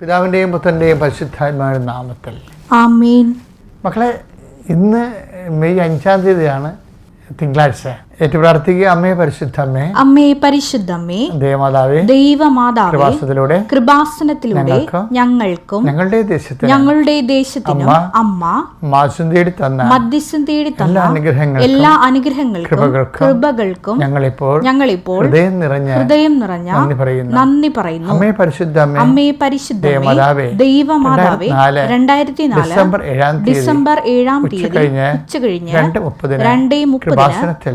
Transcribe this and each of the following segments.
പിതാവിന്റെയും പുത്രന്റെയും പരിശുദ്ധാത്മാവിന്റെ നാമത്തിൽ. ആമേൻ. മക്കളെ ഇന്ന് മെയ് അഞ്ചാം തീയതിയാണ് തിങ്കളാഴ്ച. ഏറ്റു പ്രാർത്ഥിക്കുക. അമ്മേ പരിശുദ്ധ അമ്മേ പരിശുദ്ധമ്മേ ദേവമാതാവേ ദൈവമാതാവേ കൃപാസനത്തിലൂടെ കൃപാസനത്തിലൂടെ ഞങ്ങൾക്കും ഞങ്ങളുടെ ദേശത്തിന് ഞങ്ങളുടെ ദേശത്തിനും അമ്മ മാസം തേടി തന്ന മധ്യസ്ഥം തേടി തന്ന അനുഗ്രഹങ്ങൾ എല്ലാ അനുഗ്രഹങ്ങൾക്കും കൃപകൾക്കും ഞങ്ങളിപ്പോൾ ഞങ്ങളിപ്പോൾ ഹൃദയം നിറഞ്ഞ ഹൃദയം നിറഞ്ഞ നന്ദി പറയുന്നു. നന്ദി പറയുന്നു. അമ്മേ പരിശുദ്ധ അമ്മേ പരിശുദ്ധമേ ദേവമാതാവേ ദൈവമാതാവേ രണ്ടായിരത്തി നാല് ഡിസംബർ ഏഴാം തീയതി ഡിസംബർ ഏഴാം തീയതി ഉച്ച കഴിഞ്ഞ് രണ്ട് മുപ്പതിന് രണ്ടേ മുപ്പതിന് കൃപാസനത്തിൽ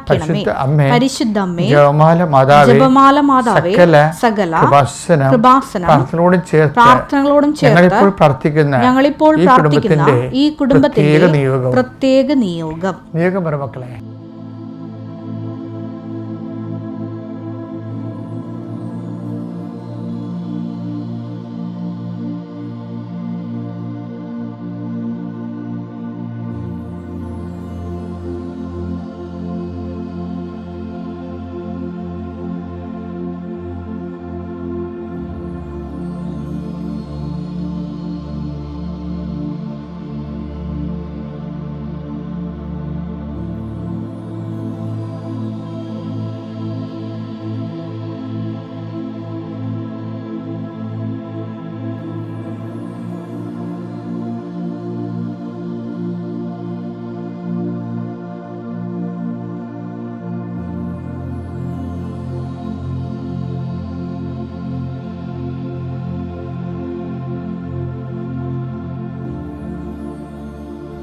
വഴി ഇടയാക്കണമേ. ഇടയാക്കണമേ പരിശുദ്ധ അമ്മേ പരിശുദ്ധമ്മേ ജപമാല മാതാവേ ജപമാല മാതാവേ സകല സകല കൃപാസനം കൃപാസനം ചേർത്ത് പ്രാർത്ഥനകളോടും ചേർത്ത് ഞങ്ങളിപ്പോൾ പ്രാർത്ഥിക്കുന്ന ഞങ്ങളിപ്പോൾ പ്രാർത്ഥിക്കുന്ന ഈ കുടുംബത്തിന്റെ പ്രത്യേക നിയോഗം പ്രത്യേക നിയോഗം നിയോഗം മക്കളെ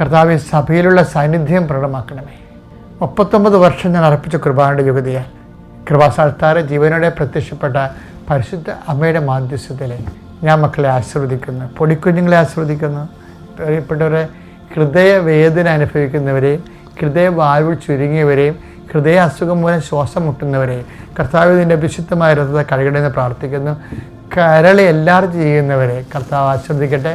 കർത്താവ് സഭയിലുള്ള സാന്നിധ്യം പ്രകടമാക്കണമേ. മുപ്പത്തൊമ്പത് വർഷം ഞാൻ അർപ്പിച്ച കുർബാനയുടെ യുഗതിയാൽ കൃപാസാൽത്താര ജീവനോടെ പ്രത്യക്ഷപ്പെട്ട പരിശുദ്ധ അമ്മയുടെ മാധ്യസ്ഥത്തിൽ ഞാൻ മക്കളെ ആസ്വദിക്കുന്നു പൊടിക്കുഞ്ഞുങ്ങളെ ആസ്വദിക്കുന്നു പ്രിയപ്പെട്ടവരെ ഹൃദയവേദന അനുഭവിക്കുന്നവരെയും ഹൃദയ ഹൃദയവാൽവ് ചുരുങ്ങിയവരെയും ഹൃദയ അസുഖം മൂലം ശ്വാസം മുട്ടുന്നവരെയും കർത്താവ് ഇതിന്റെ വിശുദ്ധമായ രഥത്തെ കഴുകണമെന്ന് പ്രാർത്ഥിക്കുന്നു. കരളി എല്ലാവരും ചെയ്യുന്നവരെ കർത്താവ് ആശീർവദിക്കട്ടെ.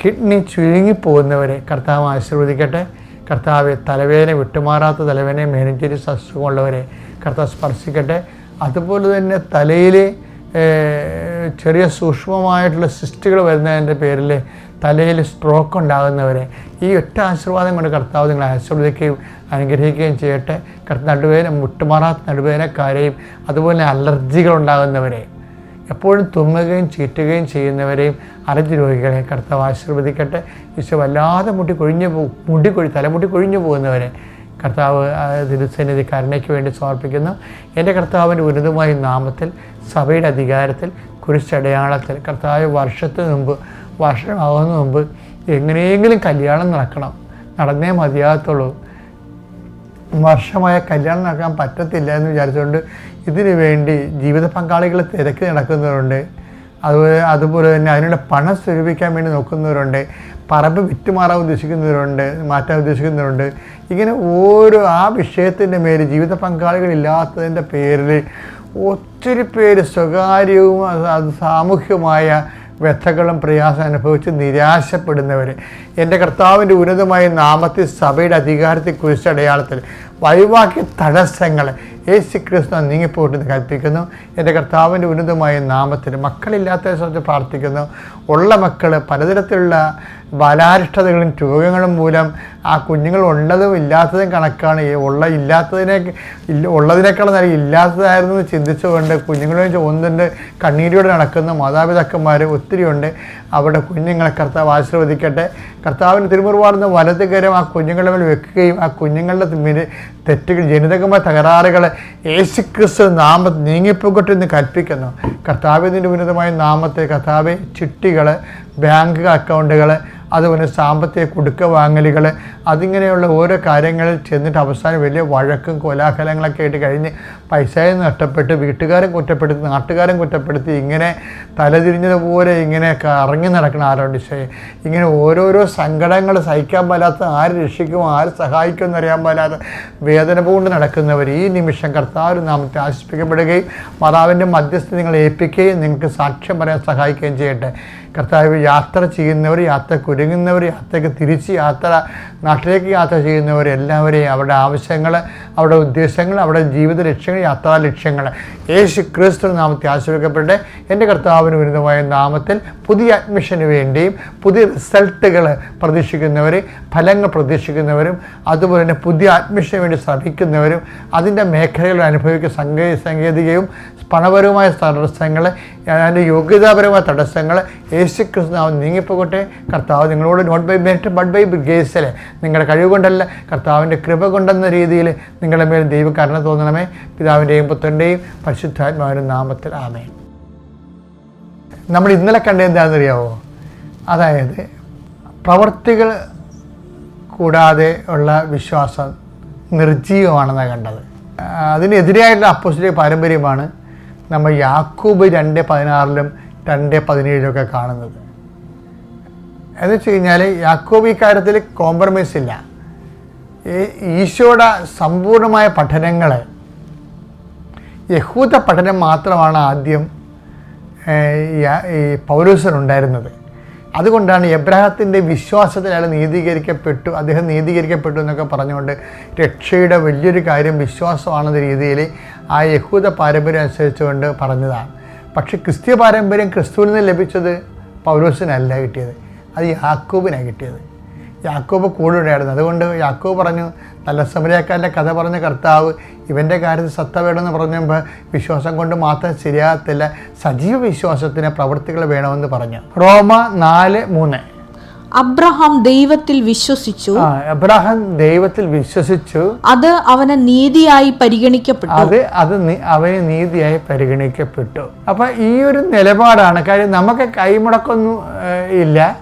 കിഡ്നി ചുരുങ്ങിപ്പോകുന്നവരെ കർത്താവ് ആശീർവദിക്കട്ടെ. കർത്താവ് തലവേദന വിട്ടുമാറാത്ത തലവേദന മെനിഞ്ചരിസ് അസുഖമുള്ളവരെ കർത്താവ് സ്പർശിക്കട്ടെ. അതുപോലെ തന്നെ തലയിൽ ചെറിയ സൂക്ഷ്മമായിട്ടുള്ള സിസ്റ്റുകൾ വരുന്നതിന്റെ പേരിൽ തലയിൽ സ്ട്രോക്ക് ഉണ്ടാകുന്നവരെ ഈ ഒറ്റ ആശീർവാദം കൊണ്ട് കർത്താവ് നിങ്ങളെ ആശീർവദിക്കുകയും അനുഗ്രഹിക്കുകയും ചെയ്യട്ടെ. നടുവേദന മുട്ടുമാറാത്ത നടുവേദനക്കാരെയും അതുപോലെ അലർജികൾ ഉണ്ടാകുന്നവരെ എപ്പോഴും തുമ്മുകയും ചീറ്റുകയും ചെയ്യുന്നവരെയും അലർജി രോഗികളെ കർത്താവ് ആശീർവദിക്കട്ടെ. ഈശോ വല്ലാതെ മുട്ടി കൊഴിഞ്ഞു പോകും കൊഴി തലമുട്ടി കൊഴിഞ്ഞു പോകുന്നവരെ കർത്താവ് തിരുസന്നിധി കരുണയ്ക്ക് വേണ്ടി സമർപ്പിക്കുന്നു. എന്റെ കർത്താവിന്റെ ഉന്നതമായ നാമത്തിൽ സഭയുടെ അധികാരത്തിൽ കുരിശടയാളത്തിൽ കർത്താവ് വർഷത്തിന് മുമ്പ് വർഷമാകുന്ന മുമ്പ് എങ്ങനെയെങ്കിലും കല്യാണം നടക്കണം. നടന്നേ മതിയാകത്തുള്ളൂ. വർഷമായ കല്യാണം നടക്കാൻ പറ്റത്തില്ല എന്ന് വിചാരിച്ചുകൊണ്ട് ഇതിനു വേണ്ടി ജീവിത പങ്കാളികൾ തിരക്കി നടക്കുന്നവരുണ്ട്. അതുപോലെ അതുപോലെ തന്നെ അതിനുള്ള പണം സ്വരൂപിക്കാൻ വേണ്ടി നോക്കുന്നവരുണ്ട്. പറമ്പ് വിറ്റുമാറാൻ ഉദ്ദേശിക്കുന്നവരുണ്ട് മാറ്റാൻ ഉദ്ദേശിക്കുന്നവരുണ്ട്. ഇങ്ങനെ ഓരോ ആ വിഷയത്തിന്റെ മേൽ ജീവിത പങ്കാളികളില്ലാത്തതിന്റെ പേരിൽ ഒത്തിരി പേര് സ്വകാര്യവും സാമൂഹ്യമായ വ്യഥകളും പ്രയാസം അനുഭവിച്ച് നിരാശപ്പെടുന്നവർ എന്റെ കർത്താവിന്റെ ഉന്നതമായ നാമത്തിൽ സഭയുടെ അധികാരത്തിൽ കുരിശടയാളത്തിൽ വഴിവാക്കിയ തടസ്സങ്ങൾ യേശു ക്രിസ്തു നീങ്ങിപ്പോട്ടെന്ന് കൽപ്പിക്കുന്നു. എന്റെ കർത്താവിന്റെ ഉന്നതമായ നാമത്തിൽ മക്കളില്ലാത്ത സംബന്ധിച്ച് പ്രാർത്ഥിക്കുന്നു. ഉള്ള മക്കൾ പലതരത്തിലുള്ള ബാലാരിഷ്ടതകളും രോഗങ്ങളും മൂലം ആ കുഞ്ഞുങ്ങൾ ഉള്ളതും ഇല്ലാത്തതും കണക്കാണ്. ഈ ഉള്ള ഇല്ലാത്തതിനെ ഉള്ളതിനേക്കാളും നല്ല ഇല്ലാത്തതായിരുന്നു ചിന്തിച്ചുകൊണ്ട് കുഞ്ഞുങ്ങളെ ഒന്നിന്റെ കണ്ണീരോടെ നടക്കുന്ന മാതാപിതാക്കന്മാർ ഒത്തിരിയുണ്ട്. അവിടെ കുഞ്ഞുങ്ങളെ കർത്താവ് ആശീർവദിക്കട്ടെ. കർത്താവിന് തിരുമുറുവാടുന്ന വലത് കരം ആ കുഞ്ഞുങ്ങളുടെ മേൽ വെക്കുകയും ആ കുഞ്ഞുങ്ങളുടെ തെറ്റുകൾ ജനിതകമായ തകരാറുകൾ യേശുക്രിസ്തു നാമത്തിൽ നീങ്ങിപ്പോകട്ടെ എന്ന് കൽപ്പിക്കുന്നു. കർത്താവിന്റെ ഉന്നതമായ നാമത്തെ കർത്താവ് ചിട്ടികൾ ബാങ്ക് അക്കൗണ്ടുകൾ അതുപോലെ സാമ്പത്തിക കുടുക്ക വാങ്ങലുകൾ അതിങ്ങനെയുള്ള ഓരോ കാര്യങ്ങളിൽ ചെന്നിട്ട് അവസാനം വലിയ വഴക്കും കോലാഹലങ്ങളൊക്കെ ആയിട്ട് കഴിഞ്ഞ് പൈസയും നഷ്ടപ്പെട്ട് വീട്ടുകാരും കുറ്റപ്പെടുത്തി നാട്ടുകാരും കുറ്റപ്പെടുത്തി ഇങ്ങനെ തലതിരിഞ്ഞതുപോലെ ഇങ്ങനെ കറങ്ങി നടക്കണം ആരോട് ഇങ്ങനെ ഓരോരോ സങ്കടങ്ങൾ സഹിക്കാൻ പാലാത്ത ആര് രക്ഷിക്കും ആര് സഹായിക്കും എന്നറിയാൻ പാലാത്ത വേദന കൊണ്ട് നടക്കുന്നവർ ഈ നിമിഷം കർത്താവ് നാമത്തെ ആശിപ്പിക്കപ്പെടുകയും മാതാവിന്റെ മധ്യസ്ഥ നിങ്ങളെ ഏൽപ്പിക്കുകയും നിങ്ങൾക്ക് സാക്ഷ്യം പറയാൻ സഹായിക്കുകയും ചെയ്യട്ടെ. കർത്താവ് യാത്ര ചെയ്യുന്നവർ യാത്ര കുരുങ്ങുന്നവർ യാത്രയ്ക്ക് തിരിച്ച് യാത്ര നാട്ടിലേക്ക് യാത്ര ചെയ്യുന്നവർ എല്ലാവരെയും അവരുടെ ആവശ്യങ്ങൾ അവരുടെ ഉദ്ദേശങ്ങൾ അവരുടെ ജീവിത ലക്ഷ്യങ്ങൾ യാത്രാ ലക്ഷ്യങ്ങൾ യേശു ക്രിസ്തു നാമത്തെ ആശ്രയിക്കപ്പെട്ട് എന്റെ കർത്താവിന് വിരുദ്ധമായ നാമത്തിൽ പുതിയ അഡ്മിഷന് വേണ്ടിയും പുതിയ റിസൾട്ടുകൾ പ്രതീക്ഷിക്കുന്നവർ ഫലങ്ങൾ പ്രതീക്ഷിക്കുന്നവരും അതുപോലെ തന്നെ പുതിയ അഡ്മിഷന് വേണ്ടി ശ്രമിക്കുന്നവരും അതിന്റെ മേഖലകൾ അനുഭവിക്കുന്ന സങ്കേ സാങ്കേതികവും പണപരവുമായ തടസ്സങ്ങൾ അതിന്റെ യോഗ്യതാപരമായ തടസ്സങ്ങൾ ക്രിസ്തു നാമം നീങ്ങിപ്പോകട്ടെ. കർത്താവ് നിങ്ങളോട് not by merit but by ഗ്രേസിൽ നിങ്ങളുടെ കഴിവ് കൊണ്ടല്ല കർത്താവിന്റെ കൃപ കൊണ്ടെന്ന രീതിയിൽ നിങ്ങളുടെ മേൽ ദൈവകരണ തോന്നണമേ. പിതാവിന്റെയും പുത്രന്റെയും പരിശുദ്ധാത്മാവിന്റെ നാമത്തിൽ ആമേ നമ്മൾ ഇന്നലെ കണ്ടത് എന്താണെന്നറിയാവോ? അതായത് പ്രവർത്തികൾ കൂടാതെ ഉള്ള വിശ്വാസം നിർജീവമാണെന്നാണ് കണ്ടത്. അതിനെതിരായിട്ടുള്ള അപ്പോസിറ്റീവ് പാരമ്പര്യമാണ് നമ്മൾ യാക്കൂബ് രണ്ട് പതിനാറിലും രണ്ട് പതിനേഴിലൊക്കെ കാണുന്നത്. എന്ന് വെച്ച് കഴിഞ്ഞാൽ യാക്കോബ് കാര്യത്തിൽ കോംപ്രമൈസ് ഇല്ല. ഈശോയുടെ സമ്പൂർണമായ പഠനങ്ങൾ യഹൂദ പഠനം മാത്രമാണ് ആദ്യം ഈ പൗരൂസനുണ്ടായിരുന്നത് അതുകൊണ്ടാണ് എബ്രാഹത്തിന്റെ വിശ്വാസത്തിൽ അയാൾ നീതീകരിക്കപ്പെട്ടു അദ്ദേഹം നീതീകരിക്കപ്പെട്ടു എന്നൊക്കെ പറഞ്ഞുകൊണ്ട് രക്ഷയുടെ വലിയൊരു കാര്യം വിശ്വാസമാണെന്ന രീതിയിൽ ആ യഹൂദ പാരമ്പര്യം അനുസരിച്ചുകൊണ്ട് പറഞ്ഞതാണ്. പക്ഷേ ക്രിസ്ത്യ പാരമ്പര്യം ക്രിസ്തുവിൽ നിന്ന് ലഭിച്ചത് പൗലോസിനല്ല കിട്ടിയത്. അത് യാക്കോബിനാണ് കിട്ടിയത്. യാക്കോബ് കൂടെ ഉണ്ടായിരുന്നു. അതുകൊണ്ട് യാക്കോബ് പറഞ്ഞു നല്ല സമരക്കാരന്റെ കഥ പറഞ്ഞ കർത്താവ് ഇവന്റെ കാര്യത്തിൽ സത്ത വേണമെന്ന് പറഞ്ഞപ്പോൾ വിശ്വാസം കൊണ്ട് മാത്രം ശരിയാകത്തില്ല. സജീവ വിശ്വാസത്തിന് പ്രവൃത്തികൾ വേണമെന്ന് പറഞ്ഞു. റോമ നാല് മൂന്ന്. അബ്രഹാം ദൈവത്തിൽ വിശ്വസിച്ചു. അബ്രഹാം അബ്രാഹാം ദൈവത്തിൽ വിശ്വസിച്ചു. അത് അവന് നീതിയായി പരിഗണിക്കപ്പെട്ടു. അത് അത് നി- അവന് നീതിയായി പരിഗണിക്കപ്പെട്ടു. അപ്പൊ ഈ ഒരു നിലപാടാണ്. കാര്യം നമുക്ക് കൈമുടക്കൊന്നും ഏഹ്, ഇല്ല.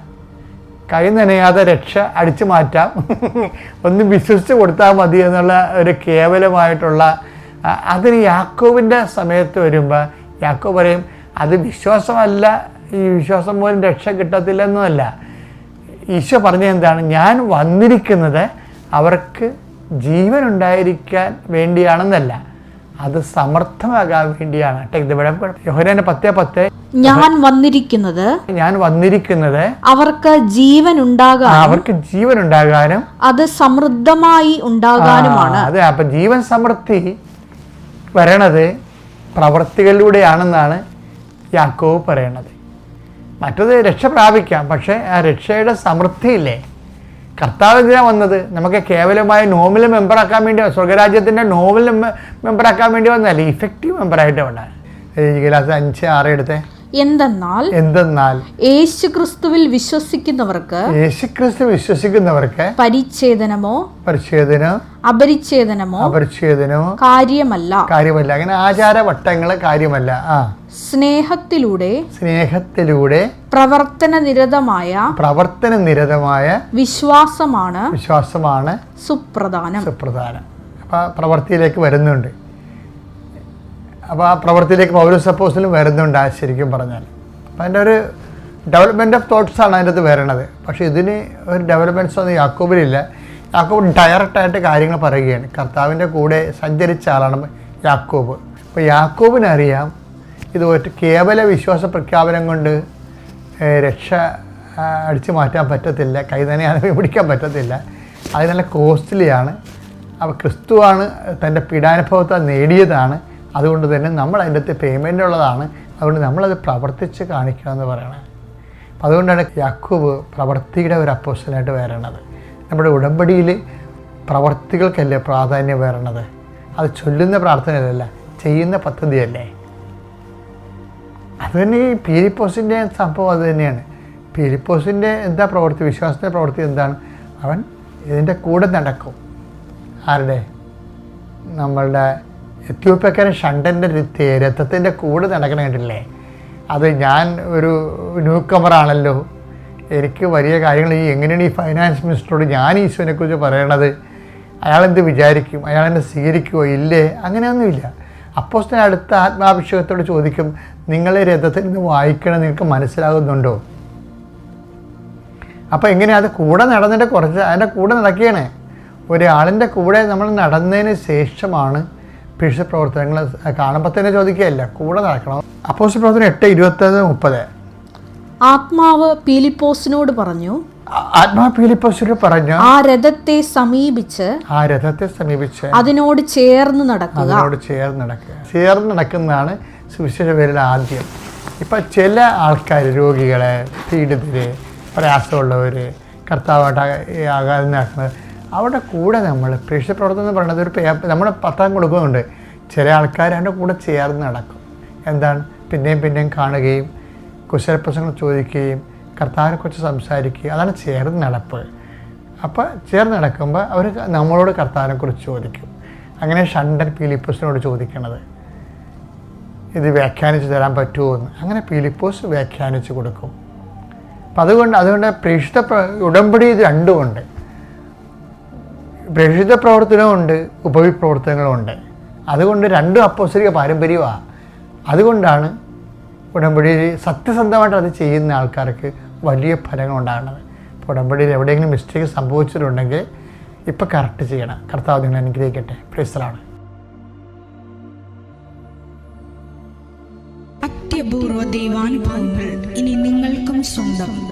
കൈ നനയാതെ രക്ഷ അടിച്ചു മാറ്റാം. ഒന്ന് വിശ്വസിച്ച് കൊടുത്താൽ മതി എന്നുള്ള ഒരു കേവലമായിട്ടുള്ള അതിന് യാക്കോവിന്റെ സമയത്ത് വരുമ്പോൾ യാക്കോ പറയും അത് വിശ്വാസമല്ല. ഈ വിശ്വാസം പോലും രക്ഷ കിട്ടത്തില്ലെന്നുമല്ല. ഈശോ പറഞ്ഞത് എന്താണ്? ഞാൻ വന്നിരിക്കുന്നത് അവർക്ക് ജീവൻ ഉണ്ടായിരിക്കാൻ വേണ്ടിയാണെന്നല്ല. അത് സമർത്ഥമാകാൻ വേണ്ടിയാണ്. ടേക്ക് ദ യോഹനാന്റെ പത്തേ പത്ത്. ഞാൻ വന്നിരിക്കുന്നത് ഞാൻ വന്നിരിക്കുന്നത് അവർക്ക് ജീവൻ ഉണ്ടാകാൻ അവർക്ക് ജീവൻ ഉണ്ടാകാനും അത് സമൃദ്ധമായി ഉണ്ടാകാനുമാണ്. അതെ അപ്പൊ ജീവൻ സമൃദ്ധി വരണത് പ്രവർത്തികളിലൂടെയാണെന്നാണ് യാക്കോവ് പറയണത്. മറ്റത് രക്ഷ പ്രാപിക്കാം. പക്ഷേ ആ രക്ഷയുടെ സമൃദ്ധിയില്ലേ? കർത്താവ് എന്തിനാണ് വന്നത്? നമുക്ക് കേവലമായ നോമിൽ മെമ്പറാക്കാൻ വേണ്ടി സ്വർഗരാജ്യത്തിന്റെ നോമിൽ മെമ്പറാക്കാൻ വേണ്ടി വന്നതല്ല? ഇഫക്റ്റീവ് മെമ്പറായിട്ട് വേണ്ട ക്ലാസ് അഞ്ച് ആറ് എടുത്തേ. എന്തെന്നാൽ എന്തെന്നാൽ യേശു ക്രിസ്തുവിൽ വിശ്വസിക്കുന്നവർക്ക് യേശുക്രിസ്തു വിശ്വസിക്കുന്നവർക്ക് പരിച്ഛേദനമോ പരിച്ഛേദന അപരിച്ഛേദനമോ അപരിച്ഛേദനോ കാര്യമല്ല. കാര്യമല്ല. അങ്ങനെ ആചാര വട്ടങ്ങളെ കാര്യമല്ല. ആ. സ്നേഹത്തിലൂടെ സ്നേഹത്തിലൂടെ പ്രവർത്തന നിരതമായ പ്രവർത്തന നിരതമായ വിശ്വാസമാണ് വിശ്വാസമാണ് സുപ്രധാനം. സുപ്രധാനം. അപ്പൊ പ്രവർത്തിയിലേക്ക് വരുന്നുണ്ട്. അപ്പോൾ ആ പ്രവൃത്തിയിലേക്ക് പൗരസപ്പോസിലും വരുന്നുണ്ട് ആ ശരിക്കും പറഞ്ഞാൽ അപ്പം അതിന്റെ ഒരു ഡെവലപ്മെന്റ് ഓഫ് തോട്ട്സാണ് അതിന്റെ അകത്ത് വരണത്. പക്ഷേ ഇതിന് ഒരു ഡെവലപ്മെന്റ്സ് ഒന്നും യാക്കോബിലില്ല യാക്കോബ് ഡയറക്റ്റായിട്ട് കാര്യങ്ങൾ പറയുകയാണ്. കർത്താവിന്റെ കൂടെ സഞ്ചരിച്ച ആളാണ് യാക്കോബ്. അപ്പോൾ യാക്കോബിനറിയാം ഇത് ഒറ്റ കേവല വിശ്വാസ പ്രഖ്യാപനം കൊണ്ട് രക്ഷ അടിച്ചു മാറ്റാൻ പറ്റത്തില്ല കൈ പിടിക്കാൻ പറ്റത്തില്ല. അത് നല്ല കോസ്റ്റ്ലിയാണ് അപ്പോൾ ക്രിസ്തുവാണ് തന്റെ പീഡാനുഭവത്തെ നേടിയതാണ്. അതുകൊണ്ട് തന്നെ നമ്മൾ അതിന്റെ അകത്ത് പേയ്മെന്റ് ഉള്ളതാണ്. അതുകൊണ്ട് നമ്മളത് പ്രവർത്തിച്ച് കാണിക്കണമെന്ന് പറയണത് അപ്പം അതുകൊണ്ടാണ് യാക്കൂബ് പ്രവർത്തിയുടെ ഒരു അപ്പോസ്റ്റലായിട്ട് വരണത് നമ്മുടെ ഉടമ്പടിയിൽ പ്രവർത്തികൾക്കല്ലേ പ്രാധാന്യം വരണത് അത് ചൊല്ലുന്ന പ്രാർത്ഥനയല്ല ചെയ്യുന്ന പദ്ധതിയല്ലേ? അത് തന്നെ ഈ പീലിപ്പോസിന്റെ സംഭവം അത് തന്നെയാണ്. എന്താ പ്രവൃത്തി? വിശ്വാസത്തെ പ്രവൃത്തി എന്താണ്? അവൻ ഇതിന്റെ കൂടെ നടക്കും. ആരുടെ? നമ്മളുടെ എത്യോപ്യക്കാരൻ ഷണ്ടന്റെ രഥത്തിന്റെ കൂടെ നടക്കണ കണ്ടില്ലേ? അത് ഞാൻ ഒരു ന്യൂ കമറാണല്ലോ എനിക്ക് വലിയ കാര്യങ്ങൾ ഈ എങ്ങനെയാണ് ഈ ഫൈനാൻസ് മിനിസ്റ്ററോട് ഞാൻ ഈശോനെക്കുറിച്ച് പറയണത്? അയാളെന്ത് വിചാരിക്കും? അയാളെന്നെ സ്വീകരിക്കുമോ ഇല്ലേ? അങ്ങനെയൊന്നുമില്ല. അപ്പോസ്തലൻ അടുത്ത ആത്മാഭിഷേകത്തോട് ചോദിക്കും നിങ്ങളെ രഥത്തിൽ നിന്ന് വായിക്കണം നിങ്ങൾക്ക് മനസ്സിലാകുന്നുണ്ടോ? അപ്പോൾ എങ്ങനെയാണ് അത് കൂടെ നടന്നിട്ട് കുറച്ച് അതിന്റെ കൂടെ നടക്കുകയാണ്. ഒരാളിന്റെ കൂടെ നമ്മൾ നടന്നതിന് ശേഷമാണ് പിഴ പ്രവർത്തനങ്ങൾ കാണുമ്പോൾ തന്നെ ചോദിക്കുകയല്ല? കൂടെ നടക്കണം. അപ്പോസ് പ്രവർത്തനം എട്ട് ഇരുപത്തത് മുപ്പത്. ആത്മാവ് പീലിപ്പോസിനോട് പറഞ്ഞു ആത്മാ പീലിപ്പോസിനോട് പറഞ്ഞു ആ രഥത്തെ സമീപിച്ച് ആ രഥത്തെ സമീപിച്ച് അതിനോട് ചേർന്ന് നടക്കുക. അതിനോട് ചേർന്ന് നടക്കുക. ചേർന്ന് നടക്കുന്നതാണ് സുവിശേഷ പേരിൽ ആദ്യം. ഇപ്പം ചില ആൾക്കാർ രോഗികളെ പീഡിതര് പ്രയാസമുള്ളവർ കർത്താവായിട്ട് ആകാതെ നടക്കുന്നത് അവിടെ കൂടെ നമ്മൾ പ്രേക്ഷ പ്രവർത്തനം എന്ന് പറയുന്നത് ഒരു നമ്മുടെ പത്താം കുടുംബമുണ്ട്. ചില ആൾക്കാർ അതിന്റെ കൂടെ ചേർന്ന് നടക്കും. എന്താണ്? പിന്നെയും പിന്നെയും കാണുകയും കുശലപ്രശ്നങ്ങൾ ചോദിക്കുകയും കർത്താവിനെക്കുറിച്ച് സംസാരിക്കുകയും അതാണ് ചേർന്ന് നടപ്പ്. അപ്പോൾ ചേർന്ന് നടക്കുമ്പോൾ അവർ നമ്മളോട് കർത്താവിനെക്കുറിച്ച് ചോദിക്കും. അങ്ങനെ ഷണ്ടൻ പീലിപ്പോസിനോട് ചോദിക്കണത് ഇത് വ്യാഖ്യാനിച്ച് തരാൻ പറ്റുമോ എന്ന്? അങ്ങനെ പീലിപ്പോസ് വ്യാഖ്യാനിച്ച് കൊടുക്കും. അപ്പം അതുകൊണ്ട് അതുകൊണ്ട് പ്രേക്ഷിത ഉടമ്പടി ഇത് രണ്ടുമുണ്ട്. പ്രേക്ഷിത പ്രവർത്തനമുണ്ട് ഉപവിപ്രവർത്തനങ്ങളുമുണ്ട് അതുകൊണ്ട് രണ്ടും അപ്പോസ്തലിക പാരമ്പര്യമാണ് അതുകൊണ്ടാണ് ഉടമ്പടിയിൽ സത്യസന്ധമായിട്ട് അത് ചെയ്യുന്ന ആൾക്കാർക്ക് വലിയ ഫലങ്ങൾ ഉണ്ടാകുന്നത്. ഇപ്പോൾ ഉടമ്പടിയിൽ എവിടെയെങ്കിലും മിസ്റ്റേക്ക് സംഭവിച്ചിട്ടുണ്ടെങ്കിൽ ഇപ്പം കറക്റ്റ് ചെയ്യണം. കർത്താവ് നിങ്ങൾ അനുഗ്രഹിക്കട്ടെ. പ്രൈസലാണ് അത്യപൂർവ ദൈവാനുഭവങ്ങൾ ഇനി നിങ്ങൾക്കും സ്വന്തം.